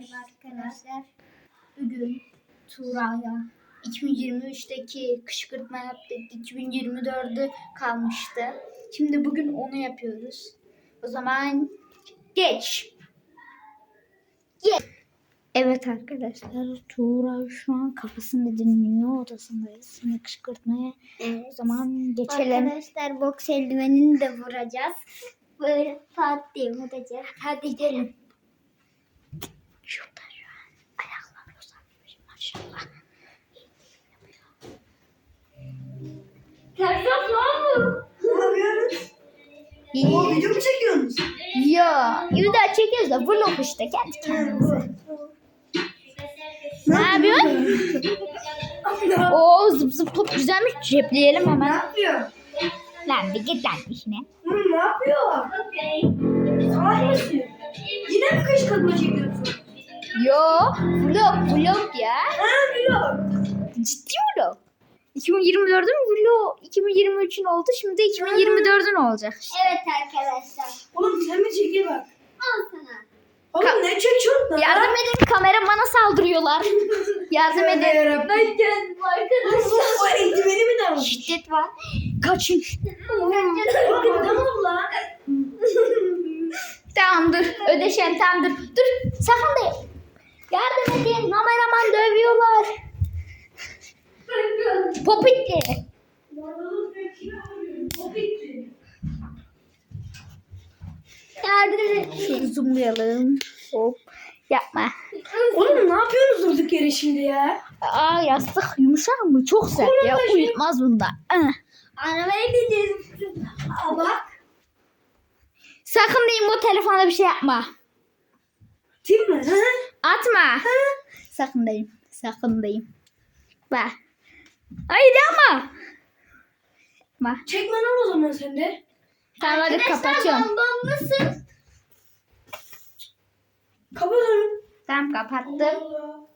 Merhaba arkadaşlar. Bugün Tuğra'ya 2023'teki kışkırtma yaptık. 2024'ü kalmıştı. Şimdi bugün onu yapıyoruz. O zaman geç. Geç. Evet arkadaşlar Tuğra şu an kafasını dinliyor odasındayız. Şimdi kışkırtmaya o zaman geçelim. Arkadaşlar boks eldivenini de vuracağız. Böyle pat diye vuracağız. Hadi gelin. Şurada şu an ayakları uzatmış maşallah. Tersat lan İyi. O video mu çekiyorsunuz? Çekiyoruz da vlog işte kendi kendimize. Ne yapıyorsun? Oo zıp zıp top güzelmiş. Cepleyelim Ne hemen. yapıyor? Lan bir git lan işine. Hı, ne yapıyor? Salak mısın? Yine mi kışkırtma çekiyorsun? Yo vlog vlog ya. Ha biliyorum. Ciddi vlog. 2024'ün vlog 2023'ün oldu. Şimdi 2024'ün olacak işte. Evet arkadaşlar. Oğlum sen mi çekiyor bak. Al sana. Oğlum ne çekiyorsun lan? Yardım edin kameramana saldırıyorlar. Yardım edin. Ben geldim arkadaşlar. O eldiveni mi de almış? Şiddet var. Kaçın. Ol lan. Tamam dur. Ödeşen tamam dur. Dur sakın da. Yardım edin. Kameraman dövüyorlar. Popitli. Yardım edin. Şöyle zoomlayalım. Hop. Yapma. Oğlum ne yapıyorsunuz durduk yere şimdi ya? Aa yastık yumuşak mı? Çok sert ya. Uyutmaz bunda. Ah. Arabaya gidelim. Aa bak. Sakın diyeyim o telefonda bir şey yapma. Değil mi? Atma. Sakın diyeyim. Sakın diyeyim. Bak. Haydi ama. Bak. Çekme lan o zaman sen de. Tamam hadi kapatıyorum. Bombombasın. Kapat onu. Tamam kapattım.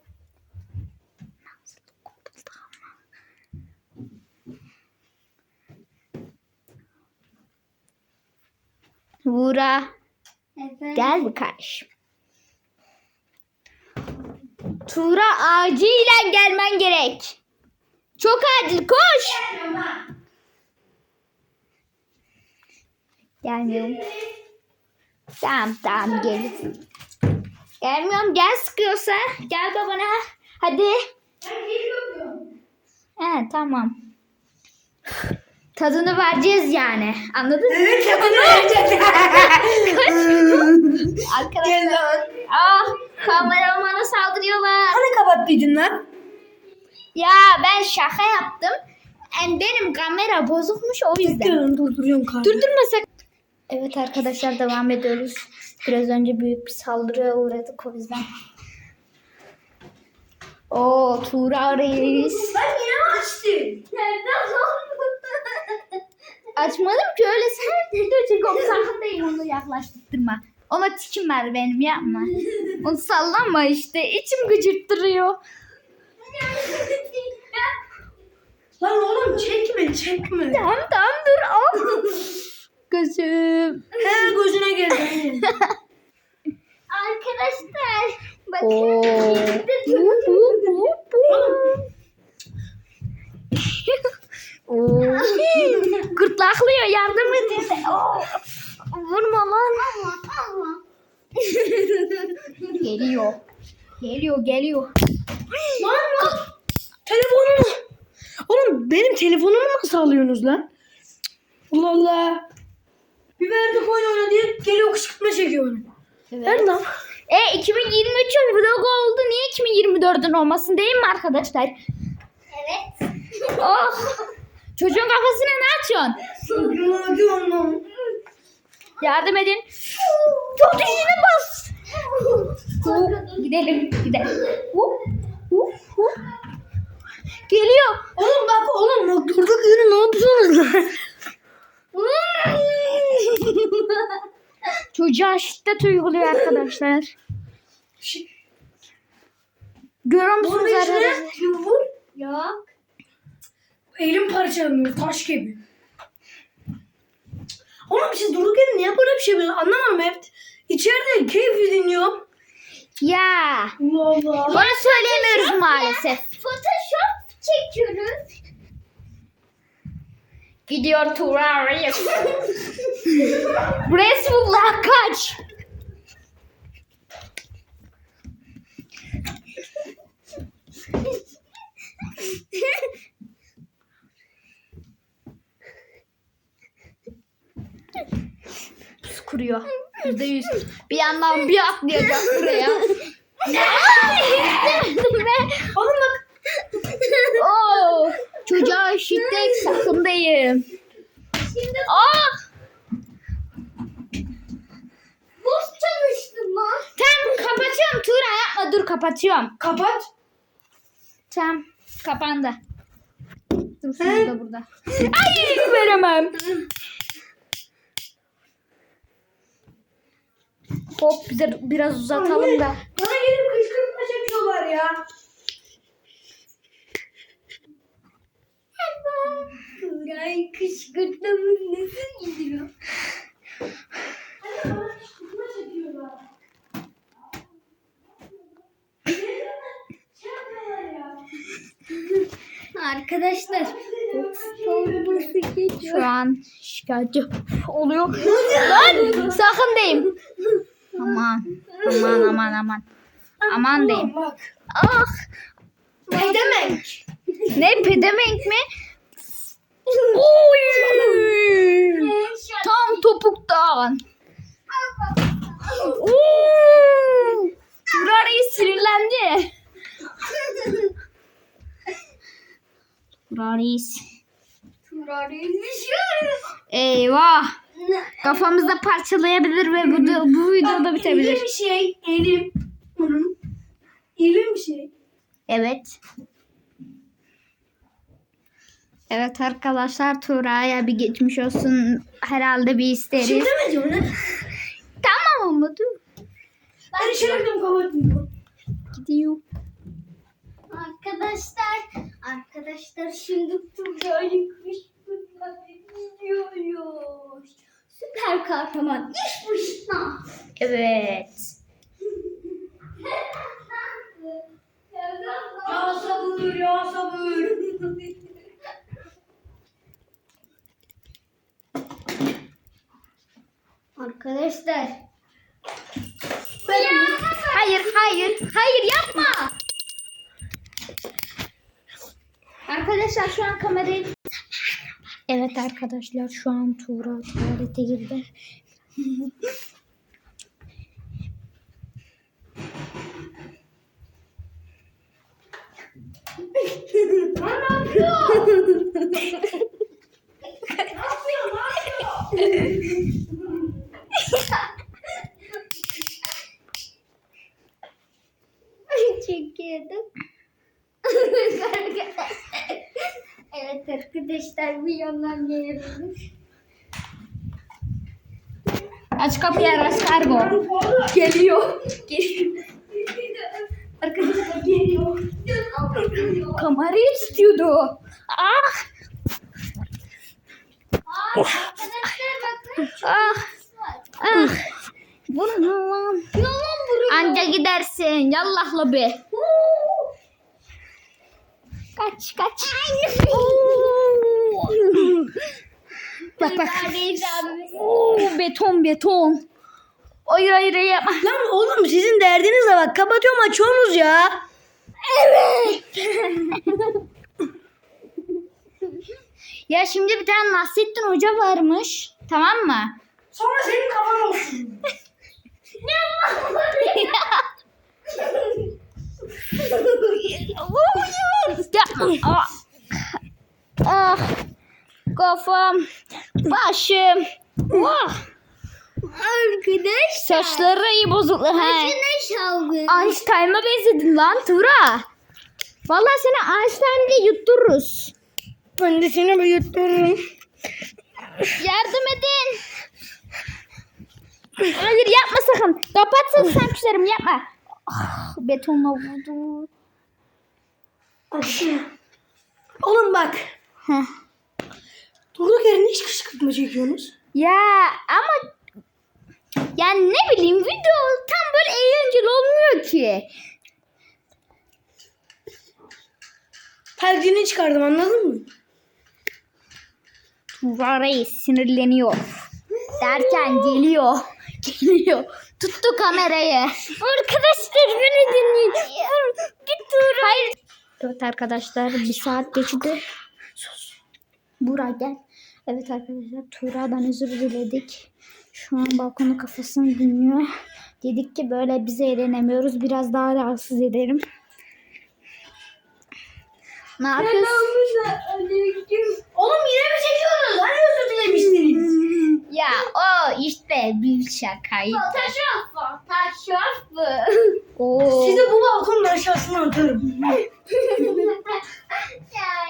Vura. Efendim. Gel bir kardeşim. Tuğra acilen gelmen gerek. Çok acil koş. Gelmiyorum. Tamam tamam gel. Gelmiyorum gel sıkıyorsa. Gel babana. Hadi. He tamam. Tadını vereceğiz yani. Anladın mı? Evet kadını verecek. Arkadaşlar. Ah kameramana saldırıyorlar. Hani kapattıydın lan? Ya ben şaka yaptım. En benim kamera bozukmuş o yüzden. Bekliyorum durduruyorum kardeşim. Durdurmasak. Evet arkadaşlar devam ediyoruz. Biraz önce büyük bir saldırıya uğradık o yüzden. Oo Tuğra Reis. Ben yine açtım. Açmadım ki öyle sen de çünkü o sakındayım onu yaklaştırma. Ona tikim var benim yapma. Onu sallanma işte içim gıcırttırıyor. Lan oğlum çekme çekme. Tamam tamam dur al. Gözüm. He gözüne geldi. Arkadaşlar. Oo. Bakın. Bu, bu, bu, bu. Oo. Gırtlaklıyor yardım edin. Oo. Vurma lan. Geliyor. Geliyor geliyor. lan lan. Telefonumu. Oğlum benim telefonumu nasıl alıyorsunuz lan? Allah Allah. Bir verdik oyun oyna diye geliyor kışkırtma çekiyor onu. Ver lan. E 2023'ün vlogu oldu. Niye 2024'ün olmasın değil mi arkadaşlar? Evet. Oh. Çocuğun kafasına ne açıyorsun? Çocuğuma diyorum lan. Yardım edin. Çok dişine bas. Gidelim gidelim. Geliyor. Oğlum bak oğlum bak durduk yere ne yapıyorsunuz? Çocuğa şiddet uyguluyor arkadaşlar. Görüyor musunuz arkadaşlar? işte. Şimdi vur. Yok. Elim parçalanıyor taş gibi. Oğlum siz durduk yere niye böyle bir şey yapıyorsunuz? Anlamadım hep. İçeride keyif dinliyorum. Ya. Allah. Onu söyleyemiyoruz maalesef. Photoshop çekiyoruz. Gidiyor Tuğra Reis. Resulullah kaç. Kuruyor. Yüzde yüz. Bir yandan bir atlayacak buraya. Oğlum bak. Oo, çocuğa şiddet sakındayım. Şimdi Ah! boş çalıştım lan. Tamam kapatıyorum Tuğra yapma dur kapatıyorum. Kapat. Tamam kapandı. Dur da burada. Ay veremem. Hop bize biraz uzatalım da. Bana gelip kışkırtma çekiyorlar ya. Ay kışkırtmamız nasıl gidiyor? Bana kışkırtma çekiyorlar. Arkadaşlar. Şu an şikayetçi oluyor. Lan sakın deyim. Aman aman aman aman. Aman deyim. Bak. Ah Ne demek? ne pedemenk mi? Oy! Tam topuktan. Oo! Reis sinirlendi. Tuğra Reis. Eyvah. Kafamızda parçalayabilir ve bu, bu videoda bitebilir. Elim bir şey. Elim. Bunun. Elim bir şey. Evet. Evet arkadaşlar Tuğra'ya bir geçmiş olsun herhalde bir isteriz. Şey demeyeceğim lan. Tamam ama dur. Ben girdim kapatayım. Gidiyor. Arkadaşlar, arkadaşlar şimdi Tuğra'yı kışkırtmak gidiyoruz. Süper kahraman iş başına. Evet. Ya sabır ya sabır. Arkadaşlar. Hayır hayır hayır yapma. Arkadaşlar şu an kamerayı... Evet arkadaşlar şu an Tuğra tuvalete girdi. yandan gelebilir. Aç kapıyı Aras Kargo. Geliyor. Geliyor. Arkadaşlar geliyor. Kamerayı tutuyordu. Ah bakın. ah ah. Bunu lan. Yalan vuruyor. Anca gidersin. Yallahla be. Kaç kaç. Bak bak. Oo, beton beton. Hayır hayır yapma. Lan oğlum sizin derdiniz de bak kapatıyorum açıyorsunuz ya. Ya şimdi bir tane Nasrettin Hoca varmış. Tamam mı? Sonra senin kafan olsun. Yapma. Ah. ah. Kafam. Başım. Ah. Arkadaş. Saçları iyi bozuklu. He. Şalgı? Einstein'a benzedin lan Tura. Vallahi seni Einstein'de yuttururuz. Ben de seni bir yuttururum. Yardım edin. Hayır yapma sakın. Kapatsın sen küserim yapma. Ah, betonla vurdu. Oğlum bak. Heh. Durduk yere hiç kışkırtma çekiyorsunuz. Ya ama Yani ne bileyim video tam böyle eğlenceli olmuyor ki. Telgini çıkardım anladın mı? Tuğra Reis sinirleniyor. Derken geliyor. Geliyor. Tuttu kamerayı. Arkadaşlar beni dinleyin. Bir dur. Hayır. Evet arkadaşlar bir saat geçti. Sus. Burak gel. Evet arkadaşlar Tuğra'dan özür diledik. Şu an balkonu kafasını dinliyor. Dedik ki böyle biz eğlenemiyoruz. Biraz daha rahatsız edelim. Ne yapıyorsun? Oğlum yine mi çekiyorsunuz? Hani özür dilemiştiniz? Ya o işte bir şakaydı. Taşak mı? Oo. Bu balkonun aşağısına atarım.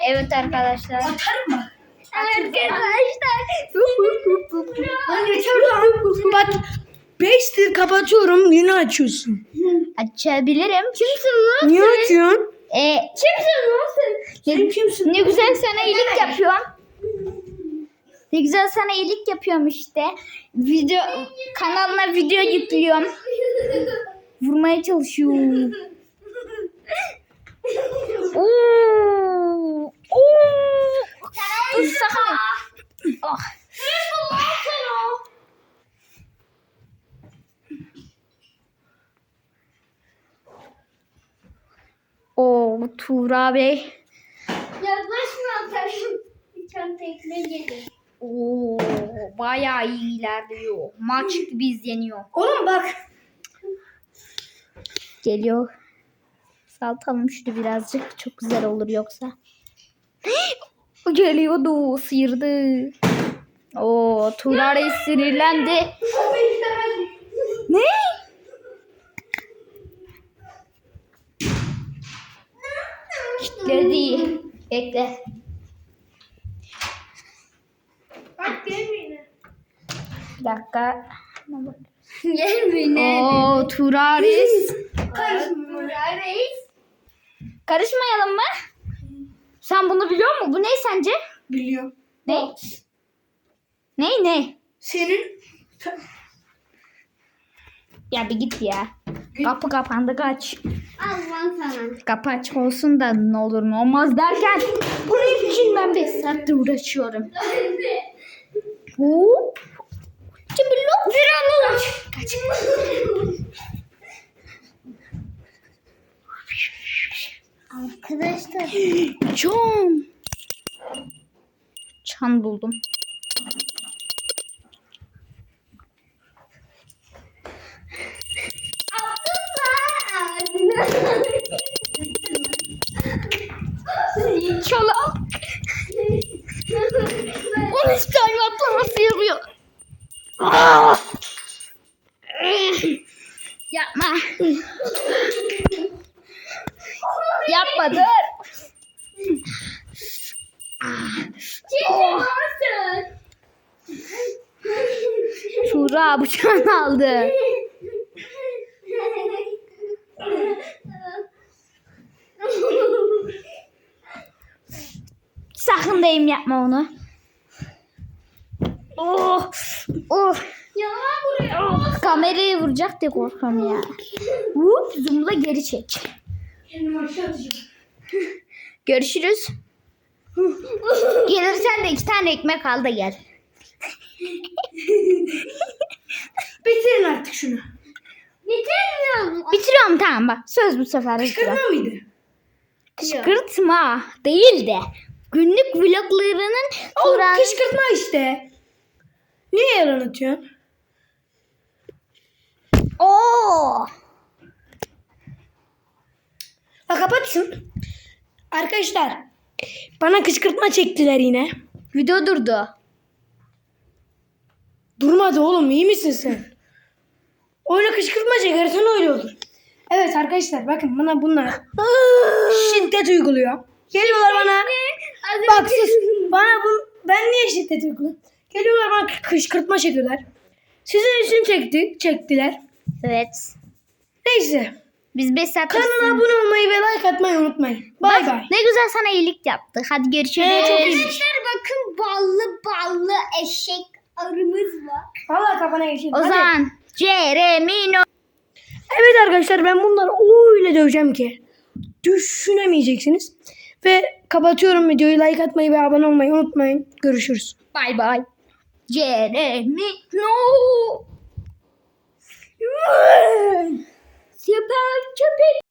Evet arkadaşlar. Atarım bak. Arkadaşlar. Lan yeter lan. Bak 5'tir kapatıyorum yine açıyorsun. Açabilirim. Kimsin lan? Niye açıyorsun? E, kimsin lan sen? Sen kimsin? Ne güzel sana iyilik yapıyorum. Ne güzel sana iyilik yapıyorum işte. Video kanalına video yüklüyorum. Vurmaya çalışıyorum. Oo. Oo. Dur sakın. Oh. Oo Tuğra Bey. Yaklaşma taşım. Çanta ekmeğe gelir. Oo bayağı iyi ilerliyor. Maç gibi izleniyor. Oğlum bak. Geliyor. Saltalım şunu birazcık. Çok güzel olur yoksa. Geliyordu. Sıyırdı. Oo Tuğra Reis sinirlendi. Ne? Kitledi. Bekle. Bak gelmeyin. Bir dakika. Gelme Oo Tuğra Reis. Karışma. Reis. Karışmayalım mı? Sen bunu biliyor musun? Bu ne sence? Biliyorum. Ne? Ne ne? Senin Ya bir git ya. Kapı kapandı kaç. Al lan sana. Kapı açık olsun da ne olur ne olmaz derken bunun için ben 5 saattir uğraşıyorum. Hop. Cıbılop bir an olur. Kaç. Arkadaşlar. Çan. Çan buldum. Çala. 13 tane atlaması yapıyor. Yapma. Yapma dur. Oh. Tuğra bıçağını aldı. Sakın deyim yapma onu. Oh, oh, Yalan buraya. oh. Kamerayı vuracak diye korkuyorum ya. Hop, zoomla geri çek. Görüşürüz. Gelirsen de iki tane ekmek al da gel. Bitirin artık şunu. Bitirmiyorum. Bitiriyorum tamam bak. Söz bu sefer bitiriyorum. Kırma mıydı? Kışkırtma değil de günlük vloglarının Oğlum Turan... kışkırtma işte. Niye yalan atıyorsun? Oo! Ha kapatsın. Arkadaşlar bana kışkırtma çektiler yine. Video durdu. Durmadı oğlum iyi misin sen? Oyuna kışkırtma çekersen öyle olur. Evet arkadaşlar bakın bana bunlar şiddet uyguluyor. Geliyorlar bana. Bak sus. Bana bu ben niye şiddet uyguluyorum? Geliyorlar bana kışkırtma çekiyorlar. Sizin için çekti, çektiler. Evet. Neyse. Biz 5 saat Kanala abone olmayı ve like atmayı unutmayın. Bay bay. Ne güzel sana iyilik yaptık. Hadi görüşürüz. Çok iyi. Arkadaşlar bakın ballı ballı eşek arımız var. Valla kafana geçirdim. Hadi. Jeremino. Evet arkadaşlar ben bunları öyle döveceğim ki düşünemeyeceksiniz. Ve kapatıyorum videoyu. Like atmayı ve abone olmayı unutmayın. Görüşürüz. Bay bay. Jeremy no. Süper köpek.